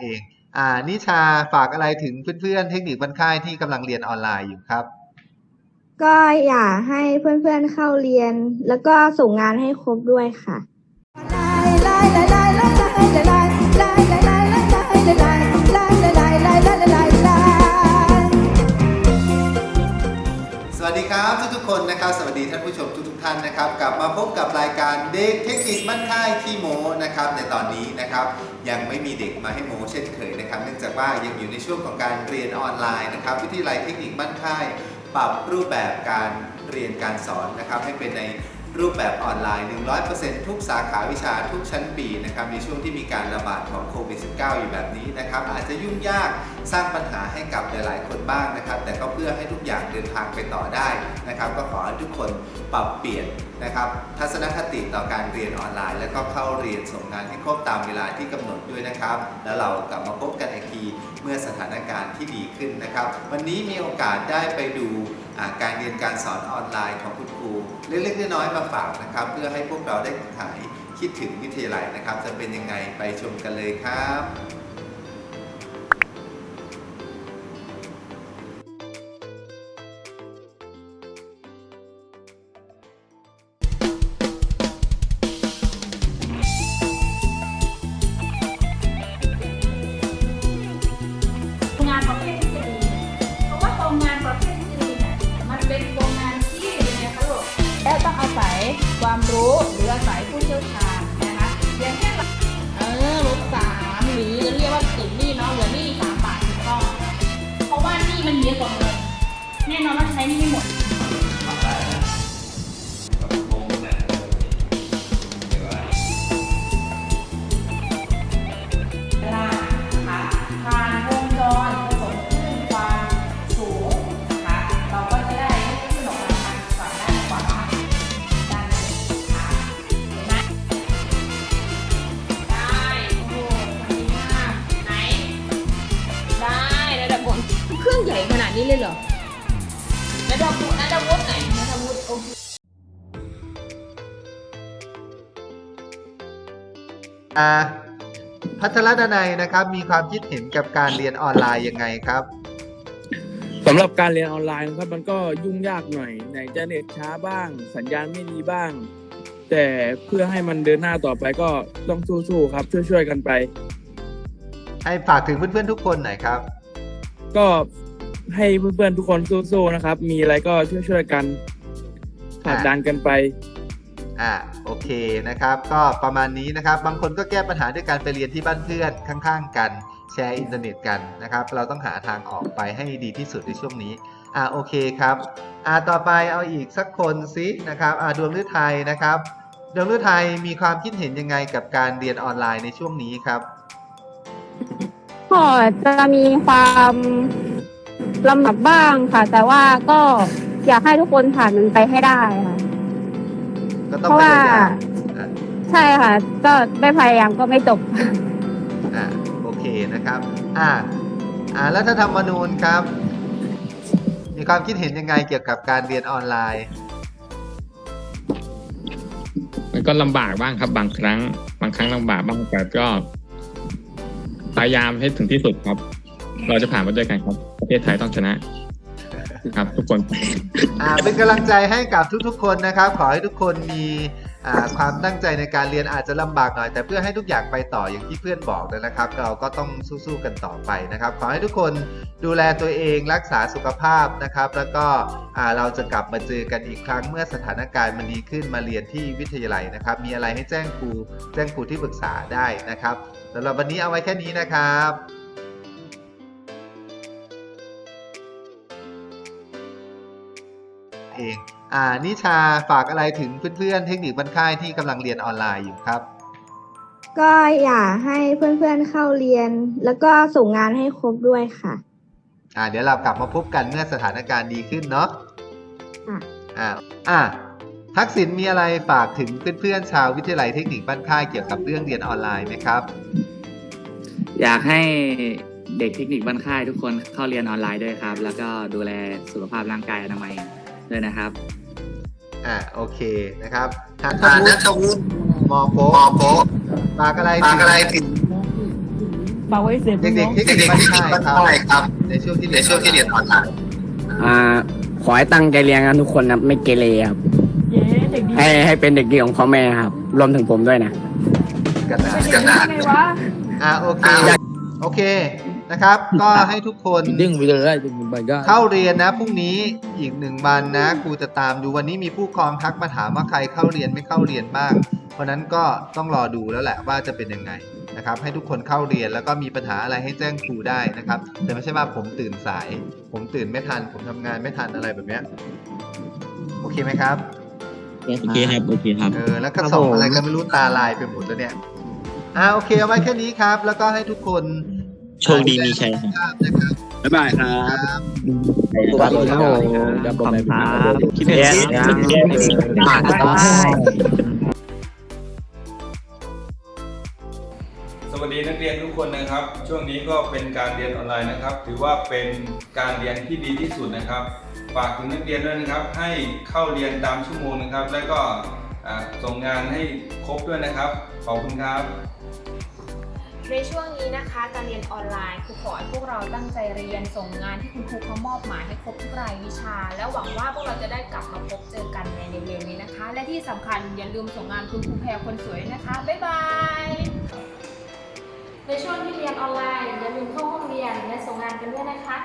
เองอ่านิชาฝากอะไรถึงเพื่อนๆ เทคนิคบรรค่ายที่กำลังเรียนออนไลน์อยู่ครับ ก็อยากให้เพื่อนๆเข้าเรียน แล้วก็ส่งงานให้ครบด้วยค่ะ ครับทุกๆคนนะครับ สวัสดีท่านผู้ชมทุกๆท่านนะครับ กลับมาพบกับรายการเด็กเทคนิคบ้านค่ายที่โมนะครับ ในตอนนี้นะครับยังไม่มีเด็กมาให้โมเช่นเคยนะครับ เนื่องจากว่ายังอยู่ในช่วงของการเรียนออนไลน์นะครับวิทยาลัยเทคนิคบ้านค่าย ปรับรูปแบบการเรียนการสอนนะครับให้เป็นใน รูปแบบออนไลน์ 100%ทุกสาขาวิชาทุกชั้นปีนะครับในช่วงที่มีการระบาดของโควิด -19 อยู่แบบนี้นะครับอาจจะยุ่งยากสร้างปัญหาให้กับหลายๆ คนบ้างนะครับแต่ก็เพื่อให้ทุกอย่างเดินทางไปต่อได้นะครับก็ขอให้ทุกคนปรับเปลี่ยนนะครับทัศนคติต่อการเรียนออนไลน์ และก็เข้าเรียนส่งงานให้ครบตามเวลาที่กำหนดด้วยนะครับ แล้วเรากลับมาพบกันอีกทีเมื่อสถานการณ์ที่ดีขึ้นนะครับ วันนี้มีโอกาสได้ไปดูการเรียนการสอนออนไลน์ของคุณ เล็กๆน้อยๆมาฝากนะครับ เพื่อให้พวกเราได้ถ่ายคิดถึงวิทยาลัยนะครับ จะเป็นยังไงไปชมกันเลยครับ เครื่องใหญ่ขนาดนี้เลยเหรอระดับวุฒิระดับวุฒิไหนระดับวุฒิโอเคอ่าพัทรดนัยนะครับ มีความคิดเห็นกับการเรียนออนไลน์ยังไงครับสำหรับการเรียนออนไลน์นะครับมันก็ยุ่งยากหน่อยไหนจะเน็ตช้าบ้าง สัญญาณไม่ดีบ้าง แต่เพื่อให้มันเดินหน้าต่อไปก็ต้องสู้ๆครับ ช่วยๆกันไป ให้ฝากถึงเพื่อนๆทุกคนหน่อยครับ ก็ให้เพื่อนๆทุกคนสู้ๆนะครับ มีอะไรก็ช่วยๆกันผลักดันกันไป อ่าโอเคนะครับ ก็ประมาณนี้นะครับ บางคนก็แก้ปัญหาด้วยการไปเรียนที่บ้านเพื่อนข้างๆ กันแชร์อินเทอร์เน็ตกันนะครับ เราต้องหาทางออกไปให้ดีที่สุดในช่วงนี้อ่าโอเคครับอ่าต่อไปเอาอีกสักคนสินะครับอ่าดวงฤทัยนะครับ ดวงฤทัยมีความคิดเห็นยังไงกับการเรียนออนไลน์ในช่วงนี้ครับ ก็จะมีความลำบากบ้างค่ะ แต่ว่าก็อยากให้ทุกคนผ่านมันไปให้ได้ค่ะ ก็ต้องเพราะพว่า ยายามอะใช่ค่ะ ก็ไม่พยายามก็ไม่จบ อ่าโอเคนะครับ อ่าอ่าแล้วถ้าธรรมนูญครับ มีความคิดเห็นยังไงเกี่ยวกับการเรียนออนไลน์ มันก็ลำบากบ้างครับบางครั้ง บางครั้งลำบากบ้างแต่ก็ พยายามให้ถึงที่สุดครับ เราจะผ่านมาด้วยกันครับ ประเทศไทยต้องชนะครับ ทุกคนอ่าเป็นกำลังใจให้กับทุกๆ คนนะครับ ขอให้ทุกคนมีอ่าความตั้งใจในการเรียนอาจจะลำบากหน่อย แต่เพื่อให้ทุกอย่างไปต่ออย่างที่เพื่อนบอกนะครับ เราก็ต้องสู้ๆกันต่อไปนะครับ ขอให้ทุกคนดูแลตัวเองรักษาสุขภาพนะครับ แล้วก็อ่าเราจะกลับมาเจอกันอีกครั้งเมื่อสถานการณ์มันดีขึ้นมาเรียนที่วิทยาลัยนะครับ มีอะไรให้แจ้งครูแจ้งครูที่ปรึกษาได้นะครับ สำหรับวันนี้เอาไว้แค่นี้นะครับเองอ่านิชาฝากอะไรถึงเพื่อนๆ เทคนิคบันค่ายที่กำลังเรียนออนไลน์อยู่ครับ ก็อยากให้เพื่อนๆเข้าเรียน แล้วก็ส่งงานให้ครบด้วยค่ะ อ่าเดี๋ยวเรากลับมาพบกันเมื่อสถานการณ์ดีขึ้นเนาะค่ะอ่าอ่า ทักษิณมีอะไรฝากถึงเพื่อนๆชาววิทยาลัยเทคนิคบ้านค่ายเกี่ยวกับเรื่องเรียนออนไลน์ไหมครับ อยากให้เด็กเทคนิคบ้านค่ายทุกคนเข้าเรียนออนไลน์ด้วยครับ แล้วก็ดูแลสุขภาพร่างกายอนามัยด้วยนะครับ อ่าโอเคนะครับนัทวุฒิมอโปฝากอะไรฝากอะไรถึงฝากไว้เสพเด็กๆเทคนิคบ้านค่ายครับในช่วงที่ในช่วงที่เรียนออนไลน์อ่าขอให้ตั้งใจเรียนกันทุกคนนะไม่เกเรครับเย้เด็กดีให้ให้เป็นเด็กดีของพ่อแม่ครับ รวมถึงผมด้วยนะกันนะกันนะอ่าโอเคโอเคนะครับ ก็ให้ทุกคนดึงไปเลยได้ดึงไปได้เข้าเรียนนะพรุ่งนี้อีกหนึ่งวันนะครูจะตามดูวันนี้มีผู้ปกครองทักมาถามว่าใครเข้าเรียนไม่เข้าเรียนบ้าง เพราะฉะนั้นก็ต้องรอดูแล้วแหละว่าจะเป็นยังไงนะครับ ให้ทุกคนเข้าเรียนแล้วก็มีปัญหาอะไรให้แจ้งครูได้นะครับ แต่ไม่ใช่ว่าผมตื่นสาย ผมตื่นไม่ทัน ผมทำงานไม่ทันอะไรแบบเนี้ยโอเคไหมครับ โอเคครับโอเคครับ เออแล้วก็ส่องอะไรกันไม่รู้ตาลายไปหมดแล้วเนี่ยอ่าโอเคเอาไว้แค่นี้ครับ แล้วก็ให้ทุกคนโชคดีมีชัยครับนะครับบ๊ายบายครับสวัสดีครับผมจะบอกอะไรครับคิดเห็นสวัสดีนักเรียนทุกคนนะครับ ช่วงนี้ก็เป็นการเรียนออนไลน์นะครับ ถือว่าเป็นการเรียนที่ดีที่สุดนะครับ ฝากถึงนักเรียนด้วยนะครับ ให้เข้าเรียนตามชั่วโมงนะครับ แล้วก็อ่าส่งงานให้ครบด้วยนะครับ ขอบคุณครับ ในช่วงนี้นะคะการเรียนออนไลน์ครูขอให้พวกเราตั้งใจเรียนส่งงานที่คุณครูเขามอบหมายให้ครบทุกรายวิชา แล้วหวังว่าพวกเราจะได้กลับมาพบเจอกันในเร็วๆนี้นะคะ และที่สำคัญอย่าลืมส่งงานคุณครูแพรคนสวยนะคะบ๊ายบายในช่วงที่เรียนออนไลน์อย่าลืมเข้าห้องเรียนและส่งงานกันด้วยนะคะ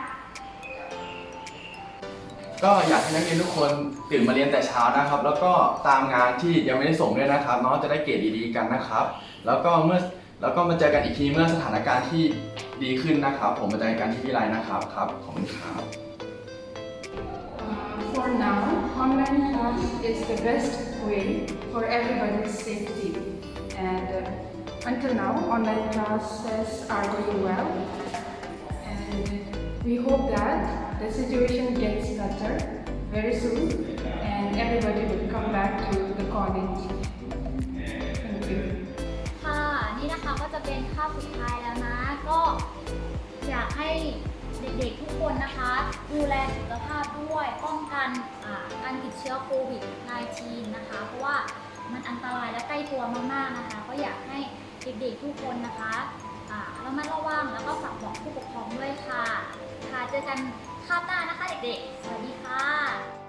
ก็อยากให้นักเรียนทุกคนตื่นมาเรียนแต่เช้านะครับ แล้วก็ตามงานที่ยังไม่ได้ส่งด้วยนะครับเนาะจะได้เกรดดีๆกันนะครับ แล้วก็เมื่อแล้วก็มาเจอกันอีกทีเมื่อสถานการณ์ที่ดีขึ้นนะครับ ผมมาเจอกันที่วิไลนะครับครับขอบคุณครับ For now, online class is the best way for everybody's safety. And uh, until now, online classes are going well. And we hope that the situation ด็กๆทุกคนนะคะ ดูแลสุขภาพด้วยป้องกันการติดเชื้อโควิด -19 นะคะ เพราะว่ามันอันตรายและใกล้ตัวมากๆนะคะ ก็อยากให้เด็กๆทุกคนนะคะระมัดระวังแล้วก็ฝากบอกผู้ปกครองด้วยค่ะ ค่ะเจอกันคาบหน้านะคะเด็กๆ สวัสดีค่ะ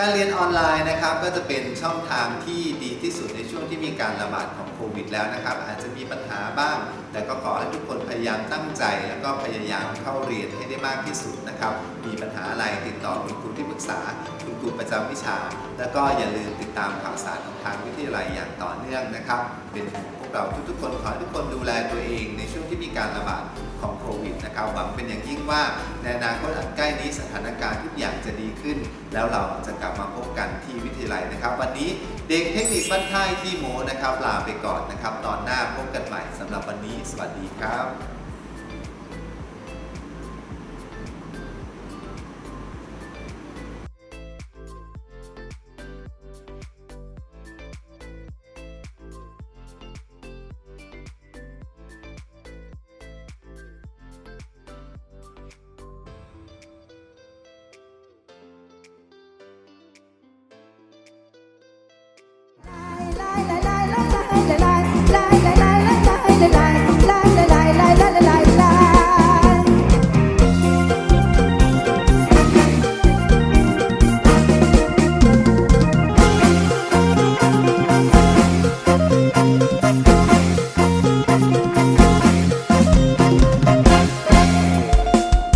การเรียนออนไลน์นะครับก็จะเป็นช่องทางที่ดีที่สุดในช่วงที่มีการระบาดของโควิดแล้วนะครับ อาจจะมีปัญหาบ้าง แต่ก็ขอให้ทุกคนพยายามตั้งใจ แล้วก็พยายามเข้าเรียนให้ได้มากที่สุดนะครับ มีปัญหาอะไรติดต่อคุณครูที่ปรึกษา คุณครูประจำวิชา แล้วก็อย่าลืมติดตามข่าวสารของทางวิทยาลัยอย่างต่อเนื่องนะครับ เป็นพวกเราทุกๆคนขอให้ทุกคนดูแลตัวเองในช่วงที่มีการระบาดของโควิดนะครับหวังเป็นอย่างยิ่งว่าในอนาคตอันใกล้นี้สถานการณ์ทุกอย่างจะดีขึ้น แล้วเราจะกลับมาพบกันที่วิทยาลัยนะครับ วันนี้เด็กเทคนิคบ้านค่ายที่โมนะครับลาไปก่อนนะครับ ตอนหน้าพบกันใหม่สำหรับวันนี้ สวัสดีครับ